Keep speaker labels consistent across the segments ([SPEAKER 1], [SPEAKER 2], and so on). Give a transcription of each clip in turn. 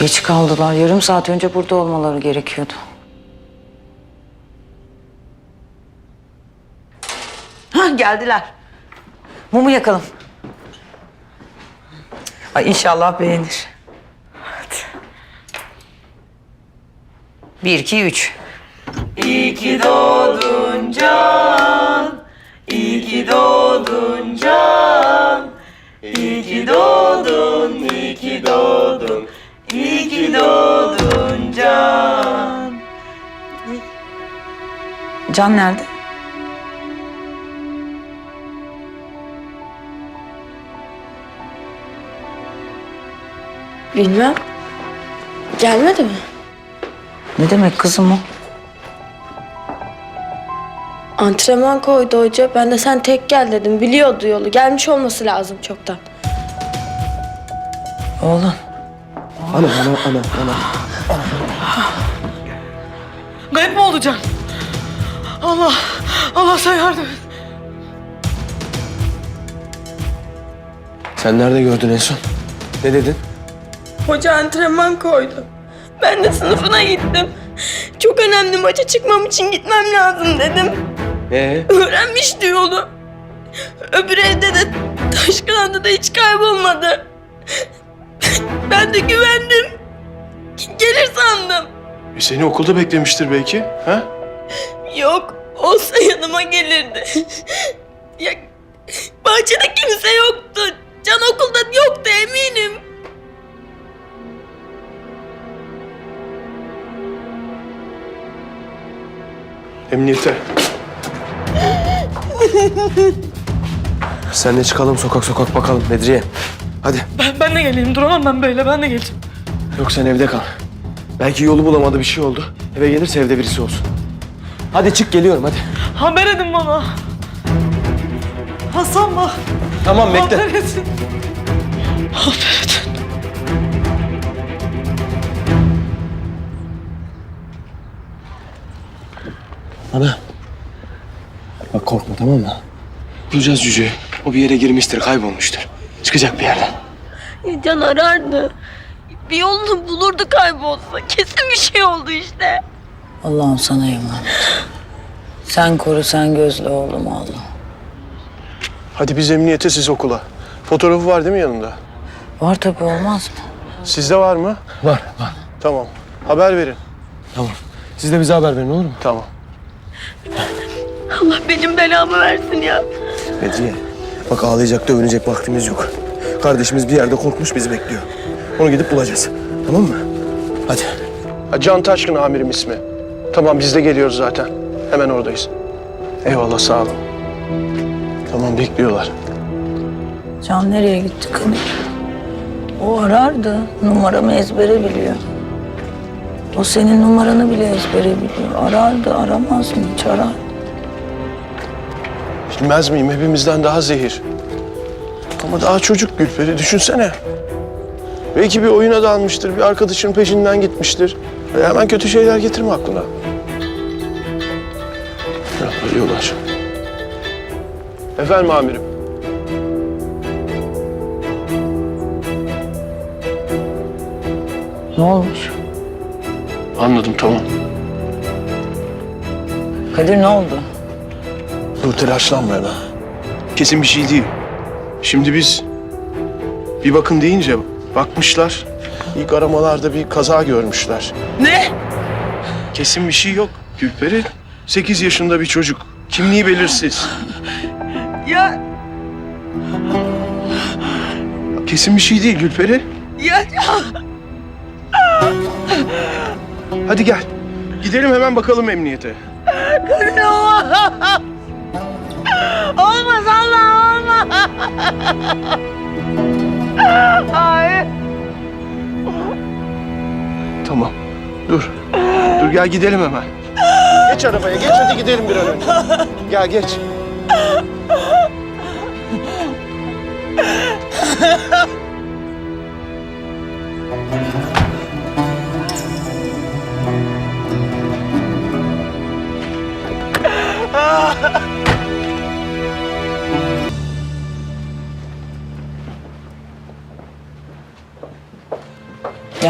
[SPEAKER 1] Geç kaldılar. Yarım saat önce burada olmaları gerekiyordu.
[SPEAKER 2] Ha geldiler.
[SPEAKER 1] Mumu yakalım. Ay inşallah beğenir. Hadi. Bir, iki, üç. Can nerede?
[SPEAKER 3] Bilmem. Gelmedi mi?
[SPEAKER 1] Ne demek kızım o?
[SPEAKER 3] Antrenman koydu hoca. Ben de sen tek gel dedim. Biliyordu yolu. Gelmiş olması lazım çoktan.
[SPEAKER 1] Oğlum.
[SPEAKER 4] Ana ana ana ana.
[SPEAKER 2] Mı oldu Can? Allah, Allah sen yardım et.
[SPEAKER 4] Sen nerede gördün en son? Ne dedin?
[SPEAKER 3] Hoca antrenman koydu. Ben de sınıfına gittim. Çok önemli maça çıkmam için gitmem lazım dedim.
[SPEAKER 4] Ee?
[SPEAKER 3] Öğrenmişti yolu. Öbür evde de Taşkıran'da da hiç kaybolmadı. Ben de güvendim. Gelir sandım.
[SPEAKER 5] E seni okulda beklemiştir belki. Ha?
[SPEAKER 3] Yok, olsa yanıma gelirdi. ya, bahçede kimse yoktu. Can okulda yoktu eminim.
[SPEAKER 5] Emniyete.
[SPEAKER 4] Senle çıkalım sokak sokak bakalım Bedriye. Hadi.
[SPEAKER 2] Ben, ben de geleyim, duramam ben böyle, ben de geleceğim.
[SPEAKER 4] Yok sen evde kal. Belki yolu bulamadı bir şey oldu. Eve gelirse evde birisi olsun. Hadi çık geliyorum hadi.
[SPEAKER 2] Haber edin bana. Hasan bak,
[SPEAKER 4] Tamam bekle.
[SPEAKER 2] haber edin. Haber edin.
[SPEAKER 4] Ana. Bak korkma tamam mı? Bulacağız cüceyi. O bir yere girmiştir, kaybolmuştur. Çıkacak bir yerden.
[SPEAKER 3] Can arardı. Bir yolunu bulurdu kaybolsa. Kesin bir şey oldu işte.
[SPEAKER 1] Allah'ım sana emanet. Sen koru sen gözle oğlum Allah.
[SPEAKER 5] Hadi biz emniyete siz okula. Fotoğrafı var değil mi yanında?
[SPEAKER 1] Var tabii olmaz mı?
[SPEAKER 5] Sizde var mı?
[SPEAKER 4] Var, var.
[SPEAKER 5] Tamam. Haber verin.
[SPEAKER 4] Tamam. Siz de bize haber verin olur mu?
[SPEAKER 5] Tamam.
[SPEAKER 3] Allah benim belamı versin ya.
[SPEAKER 4] Bedriye. Bak ağlayacak, dövünecek vaktimiz yok. Kardeşimiz bir yerde korkmuş bizi bekliyor. Onu gidip bulacağız. Tamam mı? Hadi.
[SPEAKER 5] Ha, Can Taşkın amirim ismi. Tamam biz de geliyoruz zaten. Hemen oradayız. Eyvallah sağ olun. Tamam bekliyorlar.
[SPEAKER 1] Can nereye gitti Kadir? O arardı. Numaramı ezbere biliyor. O senin numaranı bile ezbere biliyor. Arardı, aramaz mı? Hiç arar.
[SPEAKER 5] Bilmez miyim hepimizden daha zehir. Ama daha çocuk Gülperi düşünsene. Belki bir oyuna dalmıştır, bir arkadaşının peşinden gitmiştir. Ve hemen kötü şeyler getirme aklına. Ya, arıyorlar. Efendim amirim.
[SPEAKER 1] Ne olmuş?
[SPEAKER 5] Anladım tamam.
[SPEAKER 1] Kadir ne oldu?
[SPEAKER 5] Dur telaşlanma hemen. Kesin bir şey değil. Şimdi biz bir bakın deyince bakmışlar. İlk aramalarda bir kaza görmüşler.
[SPEAKER 2] Ne?
[SPEAKER 5] Kesin bir şey yok. Gülperi 8 yaşında bir çocuk. Kimliği belirsiz.
[SPEAKER 2] Ya,
[SPEAKER 5] Kesin bir şey değil Gülperi.
[SPEAKER 2] ya,
[SPEAKER 5] Hadi gel. Gidelim hemen bakalım emniyete
[SPEAKER 2] olmaz Allah olmaz. Hayır.
[SPEAKER 5] Tamam. Dur. Dur gel gidelim hemen. Geç arabaya geç hadi gidelim bir an önce. Gel geç.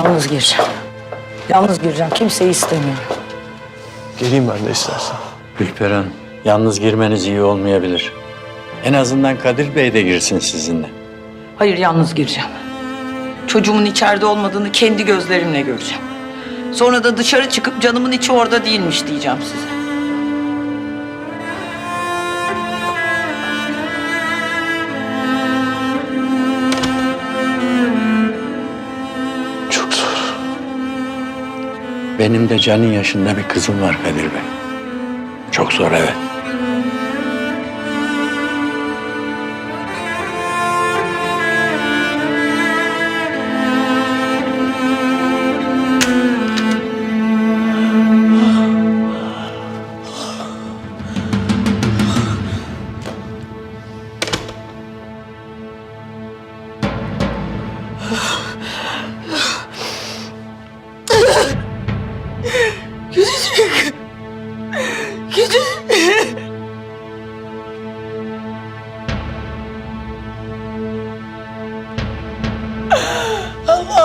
[SPEAKER 1] Yalnız gireceğim. Yalnız gireceğim. Kimseyi istemiyorum.
[SPEAKER 5] Geleyim ben de istersen.
[SPEAKER 6] Gülperen, yalnız girmeniz iyi olmayabilir. En azından Kadir Bey de girsin sizinle.
[SPEAKER 1] Hayır yalnız gireceğim. Çocuğumun içeride olmadığını kendi gözlerimle göreceğim. Sonra da dışarı çıkıp canımın içi orada değilmiş diyeceğim size.
[SPEAKER 6] Benim de canın yaşında bir kızım var Kadir Bey. Çok zor evet.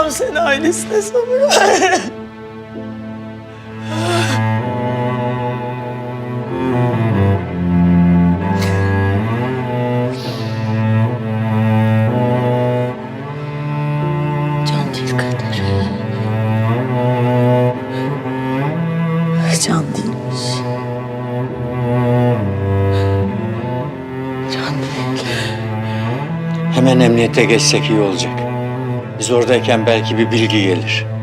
[SPEAKER 2] Allah'ım sen ailesine
[SPEAKER 1] Kadir. Can değilmiş. Can değil.
[SPEAKER 6] Hemen emniyete geçsek iyi olacak. Biz oradayken belki bir bilgi gelir.